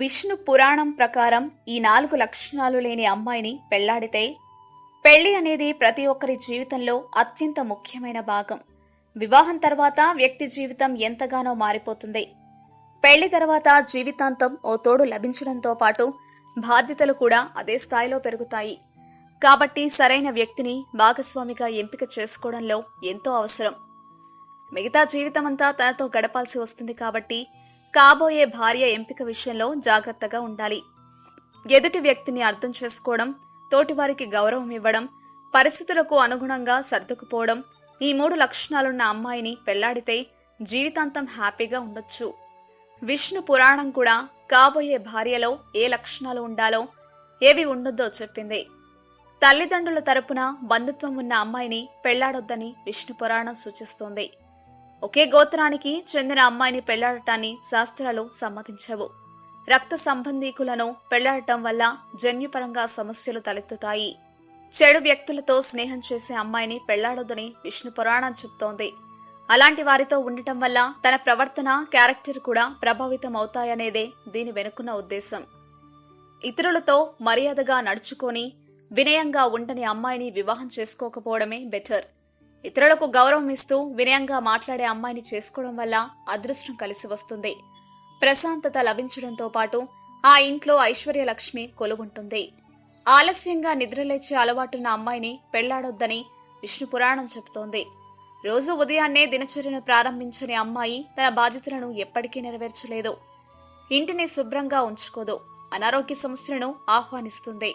విష్ణు పురాణం ప్రకారం ఈ నాలుగు లక్షణాలు లేని అమ్మాయిని పెళ్ళాడితే పెళ్ళి అనేది ప్రతి ఒక్కరి జీవితంలో అత్యంత ముఖ్యమైన భాగం. వివాహం తర్వాత వ్యక్తి జీవితం ఎంతగానో మారిపోతుంది. పెళ్ళి తర్వాత జీవితాంతం ఓ తోడు లభించడంతో పాటు బాధ్యతలు కూడా అదే స్థాయిలో పెరుగుతాయి. కాబట్టి సరైన వ్యక్తిని భాగస్వామిగా ఎంపిక చేసుకోవడంలో ఎంతో అవసరం. మిగతా జీవితమంతా తనతో గడపాల్సి వస్తుంది కాబట్టి కాబోయే భార్య ఎంపిక విషయంలో జాగ్రత్తగా ఉండాలి. ఎదుటి వ్యక్తిని అర్థం చేసుకోవడం తోటివారికి గౌరవం ఇవ్వడం పరిస్థితులకు అనుగుణంగా సర్దుకుపోవడం ఈ మూడు లక్షణాలున్న అమ్మాయిని పెళ్ళాడితే జీవితాంతం హ్యాపీగా ఉండొచ్చు. విష్ణు పురాణం కూడా కాబోయే భార్యలో ఏ లక్షణాలు ఉండాలో ఏవి ఉండొద్దో చెప్పింది. తల్లిదండ్రుల తరపున బంధుత్వం ఉన్న అమ్మాయిని పెళ్ళాడొద్దని విష్ణు పురాణం సూచిస్తోంది. ఒకే గోత్రానికి చెందిన అమ్మాయిని పెళ్ళాడటాన్ని శాస్త్రాలు సమ్మతించవు. రక్త సంబంధీకులను పెళ్ళాడటం వల్ల జన్యుపరంగా సమస్యలు తలెత్తుతాయి. చెడు వ్యక్తులతో స్నేహం చేసే అమ్మాయిని పెళ్ళాడొద్దని విష్ణు పురాణం చెప్తోంది. అలాంటి వారితో ఉండటం వల్ల తన ప్రవర్తన క్యారెక్టర్ కూడా ప్రభావితం అవుతాయనేదే దీని వెనుకున్న ఉద్దేశం. ఇతరులతో మర్యాదగా నడుచుకొని వినయంగా ఉండని అమ్మాయిని వివాహం చేసుకోకపోవడమే బెటర్. ఇతరులకు గౌరవం ఇస్తూ వినయంగా మాట్లాడే అమ్మాయిని చేసుకోవడం వల్ల అదృష్టం కలిసి వస్తుంది. ప్రశాంతత లభించడంతో పాటు ఆ ఇంట్లో ఐశ్వర్యలక్ష్మి కొలువుంటుంది. ఆలస్యంగా నిద్రలేచే అలవాటున్న అమ్మాయిని పెళ్ళాడొద్దని విష్ణు పురాణం చెబుతోంది. రోజు ఉదయాన్నే దినచర్యను ప్రారంభించని అమ్మాయి తన బాధ్యతలను ఎప్పటికీ నెరవేర్చలేదు. ఇంటిని శుభ్రంగా ఉంచుకోదు. అనారోగ్య సమస్యలను ఆహ్వానిస్తుంది.